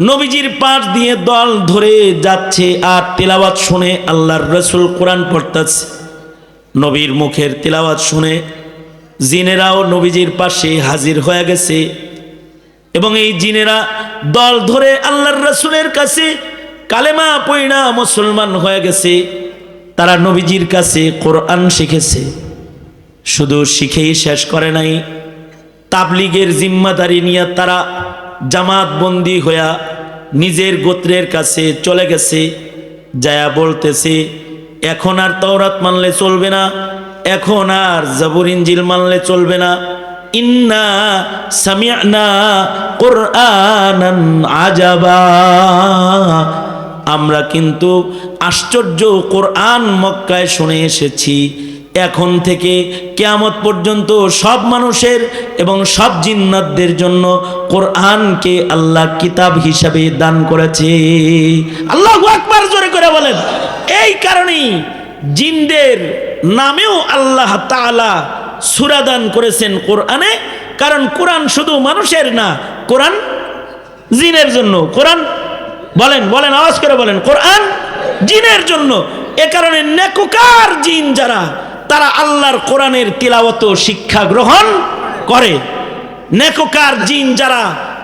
নবীজির পাশ দিয়ে দল ধরে যাচ্ছে আর তেলাওয়াত শুনে আল্লাহর রসুল কোরআন পড়তেছে। নবীর মুখের তেলাওয়াত শুনে জিনেরাও নবীজির পাশে হাজির হয়ে গেছে এবং এই জিনেরা দল ধরে আল্লাহর রসুলের কাছে কালেমা পইনা মুসলমান হয়ে গেছে। তারা নবীজির কাছে কোরআন শিখেছে। শুধু শিখেই শেষ করে নাই। তাবলিগের জিম্মাদারি নিয়ে তারা জামাত বন্দি হইয়া নিজের গোত্রের কাছে চলে গেছে, যায়া বলতেছে, এখন আর তওরাত মানলে চলবে না, এখন আর জাবুর ইঞ্জিল মানলে চলবে না। ইন্না সামিয়ানা কোরআনান আজাবা। আমরা কিন্তু আশ্চর্য কোরআন মক্কায় শুনে এসেছি এখন থেকে কেয়ামত পর্যন্ত সব মানুষের এবং সব জিন্নাতদের জন্য কোরআনকে আল্লাহ কিতাব হিসাবে দান করেছে। আল্লাহ আকবার জোরে করে বলেন। এই কারণেই জিনদের নামেও আল্লাহ তাআলা সূরা দান করেছেন কোরআনে, কারণ কোরআন শুধু মানুষের না, কোরআন জিনের জন্য। কোরআন বলেন বলেন, আওয়াজ করে বলেন, কোরআন জিনের জন্য। এ কারণে নেকুকার জিন যারা তারা আল্লাহর কোরআনের তিলাওয়াত শিক্ষা গ্রহণ করে। নেকুকার জিন যারা,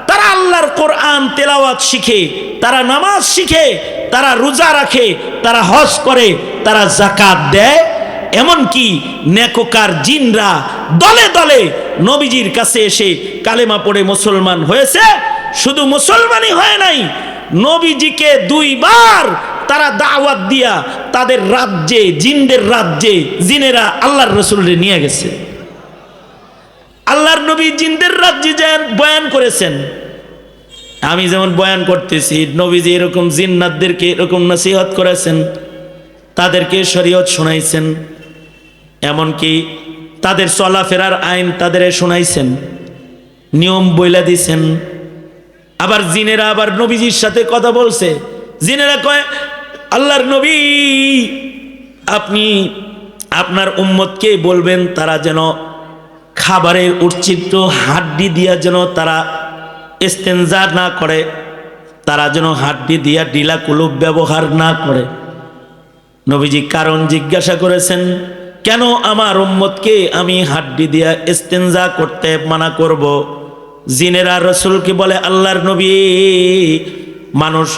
তারা আল্লাহর কোরআন তেলাওয়াত শিখে, তারা নামাজ শিখে, তারা রোজা রাখে, তারা হজ করে, তারা জাকাত দেয়। এমনকি নেকোকার জিনরা দলে দলে নবীজির কাছে এসে কালেমা পড়ে মুসলমান হয়েছে। শুধু মুসলমানই হয় নাই, নবীজিকে দুইবার তারা দাওয়াত দিয়া তাদের রাজ্যে, জিনদের রাজ্যে, জিনেরা আল্লাহর রসুলরে নিয়ে গেছে। আল্লাহর নবী জিনদের রাজ্যে যান, বয়ান করেছেন। আমি যেমন বয়ান করতেছি, নবীজি এরকম জিন্নাতদেরকে এরকম নসিহত করেছেন, তাদেরকে শরীয়ত শোনাইছেন, এমনকি তাদের চলাফেরার আইন তাদের শোনাইছেন, নিয়ম বইলা দিছেন। আবার জিনেরা আবার নবীজির সাথে কথা বলছে। জিনেরা কয় আল্লাহর নবী, আপনি আপনার উম্মতকে বলবেন, তারা যেন খাবারের উচ্চিত্র হাড্ডি দিয়া যেন তারা ইস্তেঞ্জা না করে, তারা যেন হাড্ডি দিয়া ডিলা কুলুপ ব্যবহার না করে। নবীজি কারণ জিজ্ঞাসা করেছেন, কেন আমার উম্মতকে আমি হাড্ডি দিয়া ইস্তেঞ্জা করতে মানা করব? জিনেরা রসুলকে বলে, আল্লাহর নবী, মানুষ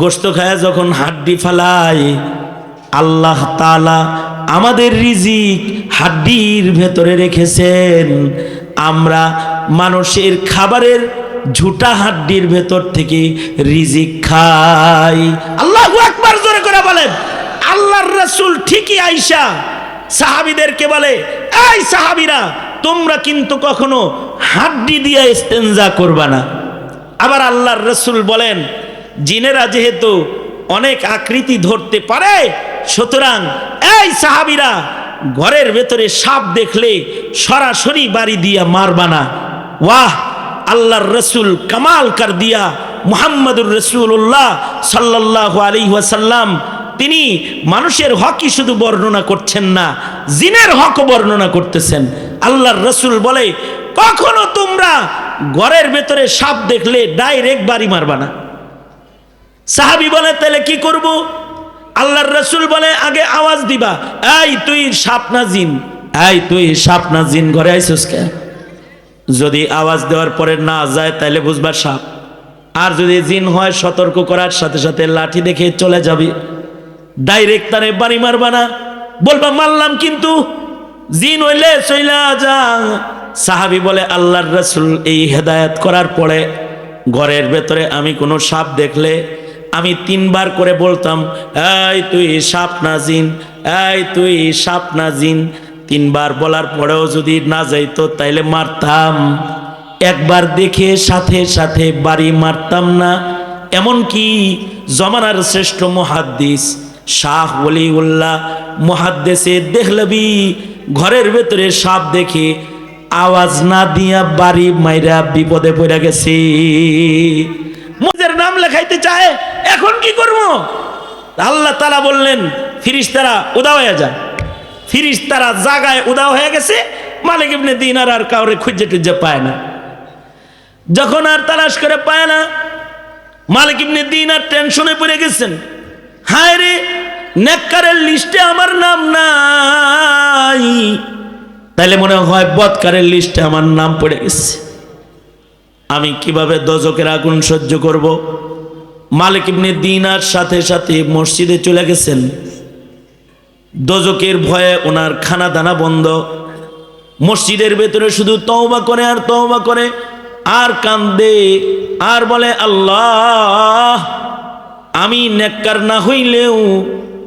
গোস্ত খায় যখন হাড্ডি ফালায় আল্লাহ তালা আমাদের রিজিক হাড্ডির ভেতরে রেখেছেন। আমরা মানুষের খাবারের ঝুটা হাড্ডির ভেতর থেকে রিজিক খাই। আল্লাহ একবার জোরে করে বলেন, আল্লাহর রসুল ঠিকই আইসা সাহাবিদেরকে বলে, এই সাহাবিরা, তোমরা কিন্তু কখনো হাড্ডি দিয়ে ইস্তেঞ্জা করবা না। আবার আল্লাহর রসুল বলেন জিনেরা যেহেতু অনেক আকৃতি ধরতে পারে, সুতরাং এই সাহাবিরা ঘরের ভেতরে সাপ দেখলে সরাসরি বাড়ি দিয়া মারবা না ওয়াহ, আল্লাহর রসুল কামাল কার দিয়া মোহাম্মদুর রসুল্লাহ সাল্লাহ আলী ওয়াসাল্লাম, তিনি মানুষের হকই শুধু বর্ণনা করছেন না, জিনের হক বর্ণনা করতেছেন। আল্লাহর রসুল বলে, কখনো তোমরা ঘরের ভেতরে সাপ দেখলে ডাইরেক্ট বাড়ি মারবা না। সাহাবি বলে, তাহলে কি করব? আল্লাহর রসুল বলে, আগে আওয়াজ দিবা। এই তুই সাপ না জিন এই তুই সাপ না জিন ঘরে আইসুস কে? যদি আওয়াজ দেওয়ার পরে না যায়, তাহলে বুঝবা সাপ। আর যদি জিন হয়, সতর্ক করার সাথে সাথে লাঠি দেখে চলে যাবি। ডাইরেক্ট তারে বাড়ি মারবা না। বলবা, মারলাম কিন্তু, জিন হইলে চইলা যা। সাহাবি বলে, আল্লাহর রসুল এই হেদায়াত করার পরে ঘরের ভেতরে আমি কোনো সাপ দেখলে আমি তিনবার করে বলতাম, এই তুই সাপ না জিন, এই তুই সাপ না জিন। তিনবার বলার পরেও যদি না যাইতো, তাইলে মারতাম। একবার দেখে সাথে সাথে বাড়ি মারতাম না। এমনকি জমানার শ্রেষ্ঠ মহাদ্দিস শাহ ওলিউল্লাহ মহাদ্দেশে দেখলবি ঘরের ভেতরে সাপ দেখে আওয়াজ না দিয়া বাড়ি মাইরা বিপদে পড়ে গেছে। মজের নাম লেখাইতে চায়? এখন কি করব? আল্লাহ তালা বললেন ফিরিস তারা উদা হয়ে যায় ফিরিস তারা জাগায় উদা হয়ে গেছে, মালিক ইবনে দিনার আর আর কাউরে খুঁজে টুজে পায় না। যখন আর তালাশ করে পায় না, মালিক ইবনে দিনার টেনশনে পড়ে গেছেন। হায় রে, নেককারের লিস্টে আমার নাম নাই। তাহলে মনে হয় বৎকারের লিস্টে আমার নাম পড়ে গেছে। আমি কীভাবে দজকের আগুন সহ্য করব? মালিক ইবনে দিনার সাথে সাথে মসজিদে চলে গেছেন। দজকের ভয়ে ওনার খানা দানা বন্ধ। মসজিদের ভেতরে শুধু তওবা করে আর তওবা করে, আর কান্দে, আর বলে, আল্লাহ, আমি নেককার না হইলেও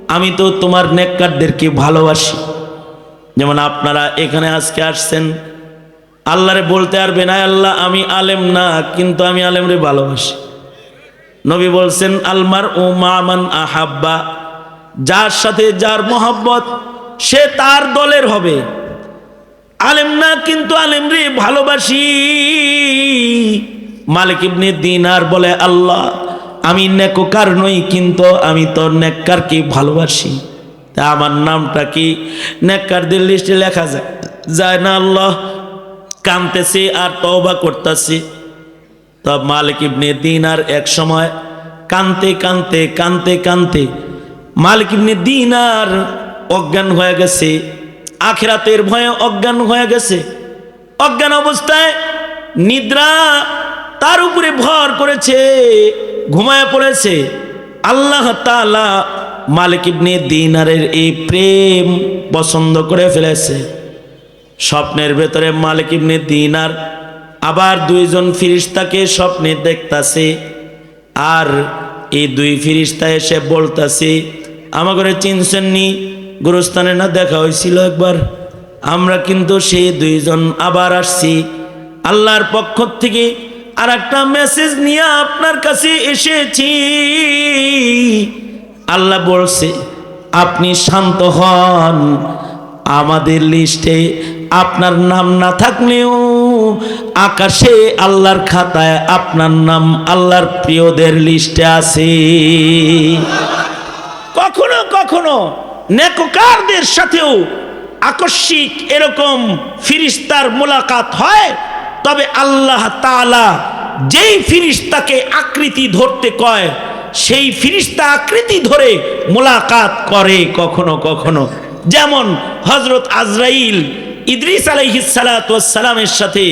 আমি তো তোমার নেককারদেরকে ভালোবাসি। যেমন আপনারা এখানে আজকে আসছেন, আল্লাহরে বলতে পারবে না আল্লাহ, আমি আলেম না, কিন্তু আমি আলেমরে ভালোবাসি। নবী বলছেন আলমার ও মামান আহাব্বা। যার সাথে যার মোহাব্বত, সে তার দলের হবে। আলেম না, কিন্তু আলেম রে ভালোবাসি। মালিক ইবনে দিনার বলে, আল্লাহ, আমি নেককার নই, কিন্তু আমি তোর নেককারকে ভালোবাসি। তা আমার নামটা কি? নেককারদের লিস্টে লেখা যায় যায় না, আল্লাহ, কানতেছি আর তওবা করতেছি। তব মালিক ইবনে দিনার এক সময় কানতে কানতে কানতে কানতে মালিক ইবনে দিনার অজ্ঞান হয়ে গেছে, আখিরাতের ভয়ে অজ্ঞান হয়ে গেছে। অজ্ঞান অবস্থায় নিদ্রা তার উপরে ভর করেছে, ঘুমায় পড়েছে। আল্লাহ তাআলা মালিক ইবনে দিনারের এই প্রেম পছন্দ করে ফেলেছে। স্বপ্নের ভেতরে মালিক ইবনে দিনার আবার দুইজন ফিরিস্তাকে স্বপ্নে দেখতাছে, আর এই দুই ফিরিস্তা এসে বলতাছে আমাকে চিনছেন নি গুরুস্থানে না দেখা হয়েছিল একবার? আমরা কিন্তু সেই দুইজন আবার আসছি। আল্লাহর পক্ষ থেকে আর একটা মেসেজ নিয়ে আপনার কাছে এসেছি। আল্লাহ বলছে, আপনি শান্ত হন। আমাদের লিস্টে আপনার নাম না থাকলেও আকাশে আল্লাহর খাতায় আপনার নাম আল্লাহর প্রিয়দের লিস্টে আছে। কখনো কখনো নেককারদের সাথেও আকস্মিক এরকম ফিরিস্তার মোলাকাত হয়, তবে আল্লাহ তাআলা যেই ফিরিস্তাকে আকৃতি ধরতে কয়, সেই ফিরিস্তা আকৃতি ধরে মোলাকাত করে কখনো কখনো। যেমন হজরত আজরাইল ইদ্রিস আলাইহিসালামের সাথে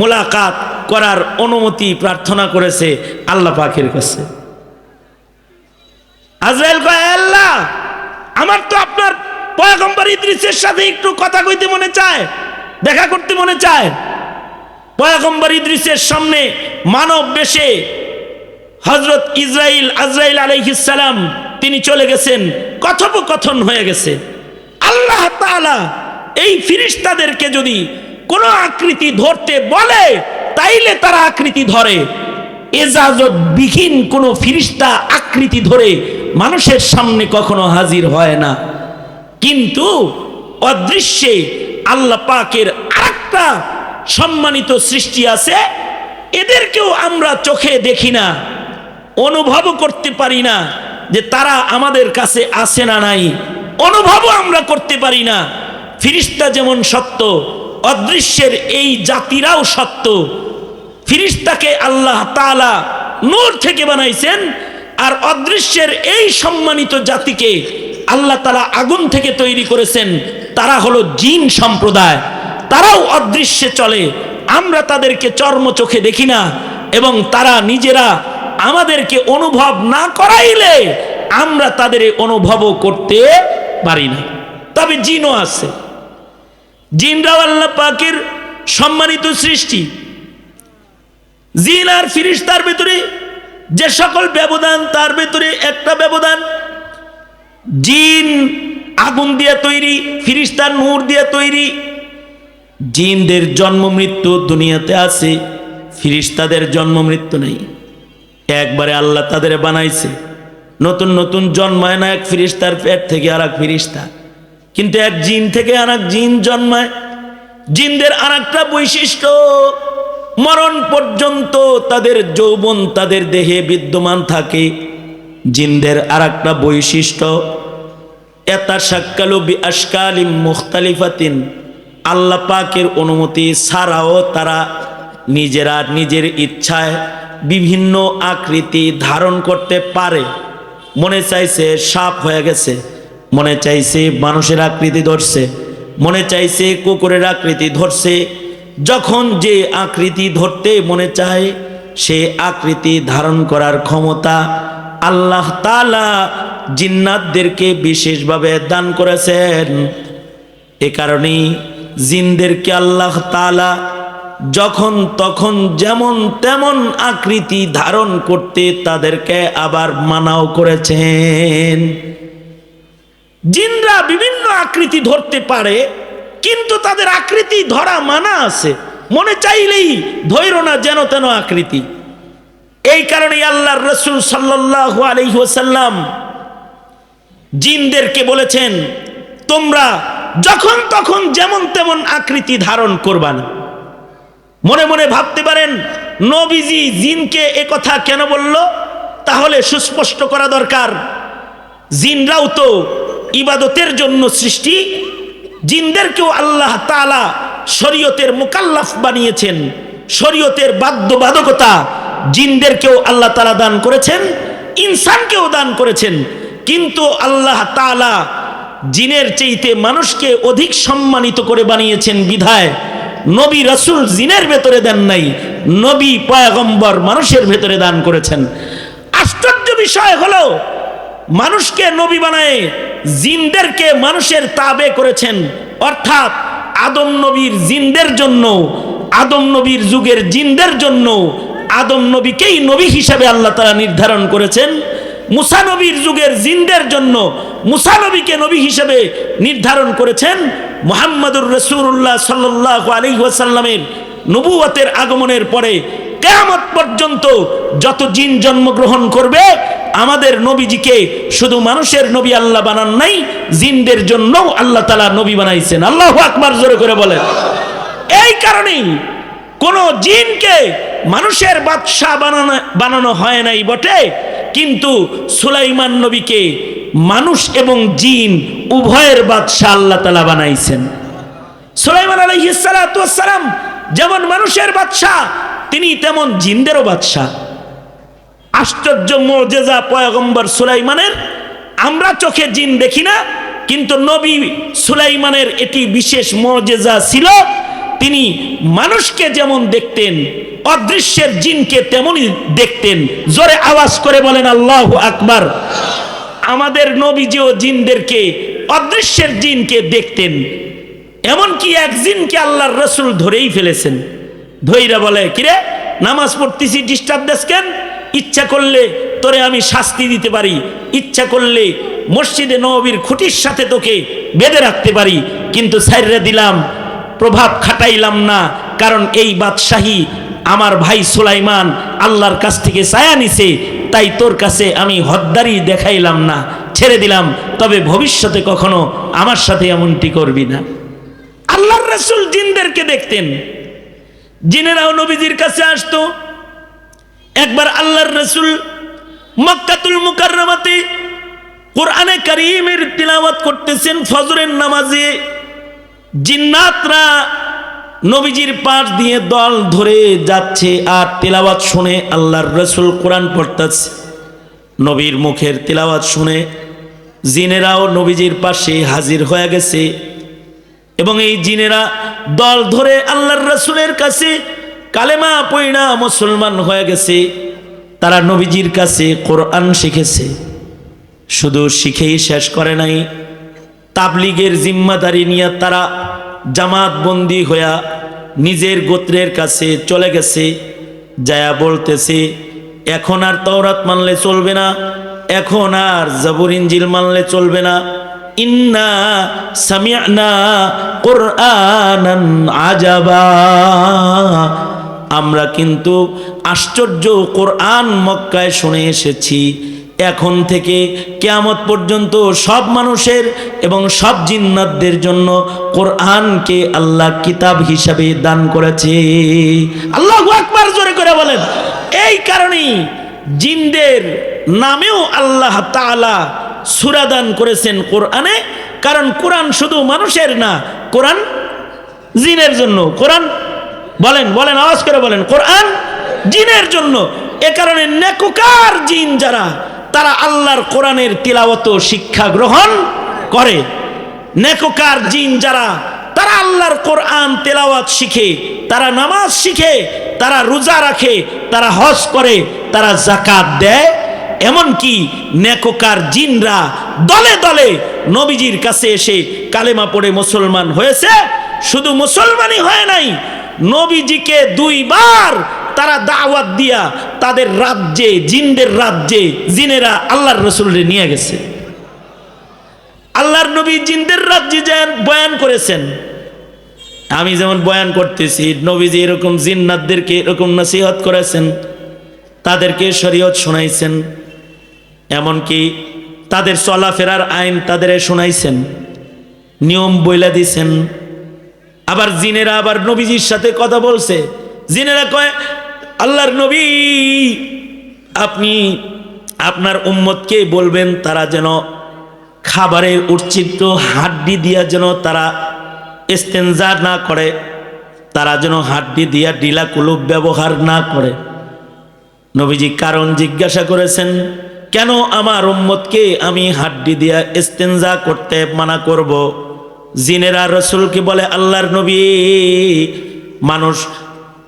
মোলাকাত করার অনুমতি প্রার্থনা করেছে আল্লাহ পাকের কাছে। আজরাইল কয় আল্লাহ, আমার তো আপনার পয়গম্বর ইদ্রিসের সাথে একটু কথা কইতে মনে চায়, দেখা করতে মনে চায়। পয়গম্বর ইদ্রিসের সামনে মানব বেশে হজরত ইসরাইল আজরাইল আলাইহিসালাম তিনি চলে গেছেন, কথোপকথন হয়ে গেছে। আল্লাহ তাআলা এই ফিরিস্তাদেরকে যদি কোনো আকৃতি ধরতে বলে, তাইলে তারা আকৃতি ধরে। এজাজত বিহীন কোনো ফিরিস্তা আকৃতি ধরে মানুষের সামনে কখনো হাজির হয় না। কিন্তু অদৃশ্যে আল্লাহ পাকের আরেকটা সম্মানিত সৃষ্টি আছে, এদেরকেও আমরা চোখে দেখি না অনুভবও করতে পারি না যে তারা আমাদের কাছে আসে না নাই। অনুভবও আমরা করতে পারি না। ফিরিস্তা যেমন সত্য, অদৃশ্যের এই জাতিরাও সত্য। ফিরিস্তাকে আল্লাহ তালা নূর থেকে বানাইছেন আর অদৃশ্যের এই সম্মানিত জাতিকে আল্লাহ তালা আগুন থেকে তৈরি করেছেন, তারা হলো জিন সম্প্রদায়। তারাও অদৃশ্যে চলে, আমরা তাদেরকে চর্ম চোখে দেখি না এবং তারা নিজেরা আমাদেরকে অনুভব না করাইলে আমরা তাদের অনুভবও করতে পারি না। তবে জিনও আছে। জিনরাও আল্লাহ পাকের সম্মানিত সৃষ্টি। জিন আর ফিরিস্তার ভেতরে যে সকল ব্যবধান, তার ভেতরে একটা ব্যবধান, জিন আগুন দিয়ে তৈরি, ফিরিস্তার নূর দিয়ে তৈরি, জিনদের জন্ম মৃত্যু দুনিয়াতে আছে, ফিরিস্তাদের জন্ম মৃত্যু নেই। একবারে আল্লাহ তাদের বানাইছে। নতুন নতুন জন্মায় না এক ফিরিস্তার পেট থেকে আর এক ফিরিস্তা কিন্তু এক জিন থেকে আর জিন জন্মায়। জিনদের আর একটা বৈশিষ্ট্য, মরণ পর্যন্ত তাদের যৌবন তাদের দেহে বিদ্যমান থাকে। জিনদের আর একটা বৈশিষ্ট্য, এতা সাক্কালু বি আশকালিম মুখতালিফাতিন, আল্লাহ পাকের অনুমতি ছাড়াও তারা নিজেরা নিজের ইচ্ছায় বিভিন্ন আকৃতি ধারণ করতে পারে। মনে চাইছে সাপ হয়ে গেছে। মনে চাইছে মানুষের আকৃতি ধরছে, মনে চাইছে কুকুরের আকৃতি ধরছে। যখন যে আকৃতি ধরতে মনে চায়, সে আকৃতি ধারণ করার ক্ষমতা আল্লাহ তালা জিন্নাতদেরকে বিশেষভাবে দান করেছেন। এ কারণেই জিনদেরকে আল্লাহ তালা যখন তখন যেমন তেমন আকৃতি ধারণ করতে তাদেরকে আবার মানাও করেছেন। জিনরা বিভিন্ন আকৃতি ধরতে পারে, কিন্তু তাদের আকৃতি ধরা মানা আছে। মনে চাইলেই ধৈর না যেন তেন আকৃতি। এই কারণে আল্লাহর রসুল সাল্লাহ আলহ্লাম জিনদেরকে বলেছেন, তোমরা যখন তখন যেমন তেমন আকৃতি ধারণ করবা না। মনে মনে ভাবতে পারেন, নবীজি জিনকে এ কথা কেন বলল? তাহলে সুস্পষ্ট করা দরকার। জিনরাও তো ইবাদতের জন্য সৃষ্টি, জিনদেরকেও আল্লাহ তালা শরীয়তের মোকাল্লাফ বানিয়েছেন। শরীয়তের বাধ্যবাধকতা জিনদেরকেও আল্লাহ তালা দান করেছেন, ইনসানকেও দান করেছেন। কিন্তু আল্লাহ তালা জিনের চেইতে মানুষকে অধিক সম্মানিত করে বানিয়েছেন বিধায় নবী রসুল জিনের ভেতরে দেন নাই, নবী পয়গম্বর মানুষের ভেতরে দান করেছেন। আশ্চর্য বিষয় হলো, মানুষকে নবী বানায় জিনদেরকে মানুষের তাবে করেছেন। অর্থাৎ আদম নবীর জিনদের জন্য, আদম নবীর যুগের জিনদের জন্য আদম নবীকেই নবী হিসাবে আল্লাহ তারা নির্ধারণ করেছেন। মুসানবীর যুগের জিনদের জন্য মুসানবীকে নবী হিসেবে নির্ধারণ করেছেন। মোহাম্মদুর রসুল্লাহ সাল্লাহ আলী ওয়াসাল্লামের নবুয়তের আগমনের পরে কেয়ামত পর্যন্ত যত জিন জন্মগ্রহণ করবে আমাদের নবীজিকে শুধু মানুষের নবী আল্লাহ বানান নাই, জিনদের জন্য আল্লাহ তালা নবী বানাইছেন। আল্লাহ আকবার জোরে করে বলেন। এই কারণেই কোন জিনকে মানুষের বাদশাহ বানানো বানানো হয় নাই বটে, কিন্তু সুলাইমান নবীকে মানুষ এবং জিন উভয়ের বাদশাহ আল্লাহ তালা বানাইছেন। সুলাইমান আলহিসালাম যেমন মানুষের বাদশাহ, তিনি তেমন জিনদেরও বাদশাহ। আশ্চর্য মজেজা পয়গম্বর সুলাইমানের। আমরা চোখে জিন দেখি না, কিন্তু নবী সুলাইমানের এটি বিশেষ মজেজা ছিল। তিনি মানুষকে যেমন দেখতেন, অদৃশ্যের জিনকে তেমনই দেখতেন। জোরে আওয়াজ করে বলেন, আল্লাহ আকবার। আমাদের নবীজিও জিনদেরকে, অদৃশ্যের জিনকে দেখতেন। এমনকি এক জিনকে আল্লাহর রসুল ধরেই ফেলেছেন। ধৈরা বলে, কিরে, নামাজ পড়তেছি ডিস্টার্ব দেশ কেন? ইচ্ছা করলে তোরে আমি শাস্তি দিতে পারি। ইচ্ছা করলে মসজিদে নবীর খুঁটির সাথে তোকে বেঁধে রাখতে পারি। কিন্তু সাইরে দিলাম, প্রভাব খাটাইলাম না। কারণ এই বাদশাহী আমার ভাই সুলাইমান আল্লাহর কাছ থেকে ছায়া নিছে, তাই তোর কাছে আমি হদ্দারি দেখাইলাম না। ছেড়ে দিলাম, তবে ভবিষ্যতে কখনো আমার সাথে এমনটি করবি না। আল্লাহর রসুল জিনদেরকে দেখতেন। জিনেরাও নবীজির কাছে আসতো একবার আল্লাহর রসুল মক্কাতুল মুকাররমাতে কোরআনে করিমের তিলাওয়াত করতেছেন ফজরের নামাজে। জিন্নাতরা নবীজির পাশ দিয়ে দল ধরে যাচ্ছে আর তেলাওয়াত শুনে আল্লাহর রসুল কোরআন পড়তেছে। নবীর মুখের তেলাওয়াত শুনে জিনেরাও নবীজির পাশে হাজির হয়ে গেছে। এবং এই জিনেরা দল ধরে আল্লাহর রসুলের কাছে কালেমা পইনা মুসলমান হয়ে গেছে। তারা নবীজির কাছে কোরআন শিখেছে। শুধু শিখেই শেষ করে নাই। তাবলিগের জিম্মাদারি নিয়ে তারা জামাত বন্দি হইয়া নিজের গোত্রের কাছে চলে গেছে। যায়া বলতেছে, এখন আর তওরাত মানলে চলবে না। এখন আর জাবুর ইঞ্জিল মানলে চলবে না। ইন্না সামিয়ানা কোরআনান আজাবা। আমরা কিন্তু আশ্চর্য কোরআন মক্কায় শুনে এসেছি। এখন থেকে কেয়ামত পর্যন্ত সব মানুষের এবং সব জিন্নাতদের জন্য কোরআনকে আল্লাহ কিতাব হিসাবে দান করেছে। আল্লাহ আকবার, জোরে করে বলেন। এই কারণেই জিনদের নামেও আল্লাহ তাআলা সূরা দান করেছেন কোরআনে। কারণ কোরআন শুধু মানুষের না, কোরআন জিনের জন্য। কোরআন বলেন বলেন, আওয়াজ করে বলেন, কোরআন জিনের জন্য, এ কারণে নেকুকার জিন যারা, তারা আল্লাহর কোরআনের তিলাওয়াত ও শিক্ষা গ্রহণ করে। নেকুকার জিন যারা, তারা আল্লাহর কোরআন তেলাওয়াত শিখে, তারা নামাজ শিখে, তারা রোজা রাখে, তারা হজ করে, তারা জাকাত দেয়। এমনকি নেকোকার জিনরা দলে দলে নবীজির কাছে এসে কালেমা পড়ে মুসলমান হয়েছে। শুধু মুসলমানই হয় নাই নবীজিকে দুইবার তারা দাওয়াত দিয়া তাদের রাজ্যে, জিনদের রাজ্যে জিনেরা আল্লাহর রসুলরে নিয়ে গেছে। আল্লাহর নবী জিনদের রাজ্যে যান বয়ান করেছেন। আমি যেমন বয়ান করতেছি, নবীজি এরকম জিন্নাতদেরকে এরকম নসিহত করেছেন, তাদেরকে শরীয়ত শোনাইছেন, এমনকি তাদের চলাফেরার আইন তাদের শোনাইছেন, নিয়ম বইলা দিছেন আবার জিনেরা আবার নবীজির সাথে কথা বলছে। জিনেরা কয়, আল্লাহর নবী, আপনি আপনার উম্মতকে বলবেন তারা যেন খাবারের উচ্চিত্র হাড্ডি দিয়া যেন তারা ইস্তেঞ্জা না করে, তারা যেন হাড্ডি দিয়া ডিলা কুলুপ ব্যবহার না করে? নবীজি কারণ জিজ্ঞাসা করেছেন, কেন আমার উম্মতকে আমি হাড্ডি দিয়া ইস্তেঞ্জা করতে মানা করব? জিনেরা রসুলকে বলে, আল্লাহর নবী, মানুষ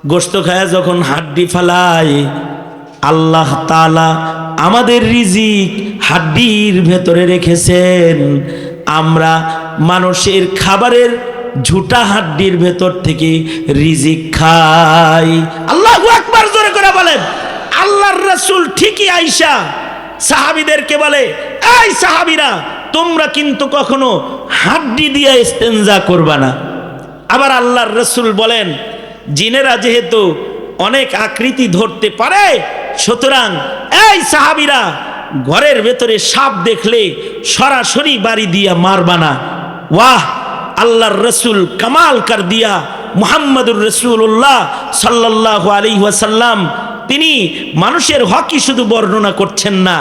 গোস্ত খায় যখন হাড্ডি ফালায়, আল্লাহ তালা আমাদের রিজিক হাড্ডির ভেতরে রেখেছেন। আমরা মানুষের খাবারের ঝুটা হাড্ডির ভেতর থেকে রিজিক খাই। আল্লাহ একবার জোরে করে বলেন। আল্লাহর রসুল ঠিকই আইসা সাহাবিদেরকে বলে, এই সাহাবিরা, তোমরা কিন্তু কখনো হাড্ডি দিয়ে ইস্তেঞ্জা করবা না। আবার আল্লাহর রসুল বলেন, জিনেরা যেহেতু অনেক আকৃতি ধরতে পারে, সুতরাং এই সাহাবিরা ঘরের ভেতরে সাপ দেখলে সরাসরি বাড়ি দিয়া মারবা না। ওয়াহ, আল্লাহর রসুল কামাল কার দিয়া মুহাম্মদুর রসুল্লাহ সাল্লাহ আলী ওয়াসাল্লাম, তিনি মানুষের হকই শুধু বর্ণনা করছেন না,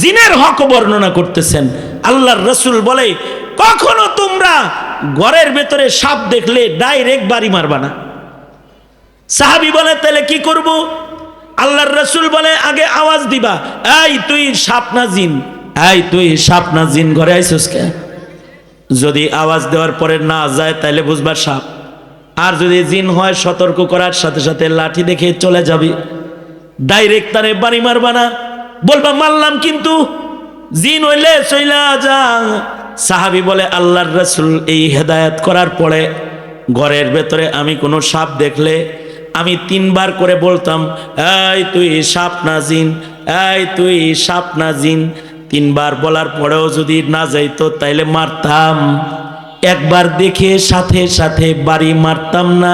জিনের হকও বর্ণনা করতেছেন। আল্লাহর রসুল বলে কখনো তোমরা ঘরের ভেতরে সাপ দেখলে ডাইরেক্ট বাড়ি মারবা না। সাহাবি বলে, তাহলে কি করব? আল্লাহর রসুল বলে, আগে আওয়াজ দিবা। এই তুই সাপ না জিন। এই তুই সাপ না জিন, ঘরে আইসস কে? যদি আওয়াজ দেওয়ার পরে না যায়, তাহলে বুঝবা সাপ। আর যদি জিন হয়, সতর্ক করার সাথে সাথে লাঠি দেখে চলে যাবি। ডাইরেক্ট তারে বাড়ি মারবা না। বলবা, মারলাম কিন্তু। জিন হইলে চইলা যা। সাহাবি বলে, আল্লাহর রসুল এই হেদায়ত করার পরে ঘরের ভেতরে আমি কোনো সাপ দেখলে আমি তিনবার করে বলতাম, এই তুই সাপ না জিন, এই তুই সাপ না জিন। তিনবার বলার পরেও যদি না যাইতো, তাইলে মারতাম। একবার দেখে সাথে সাথে বাড়ি মারতাম না।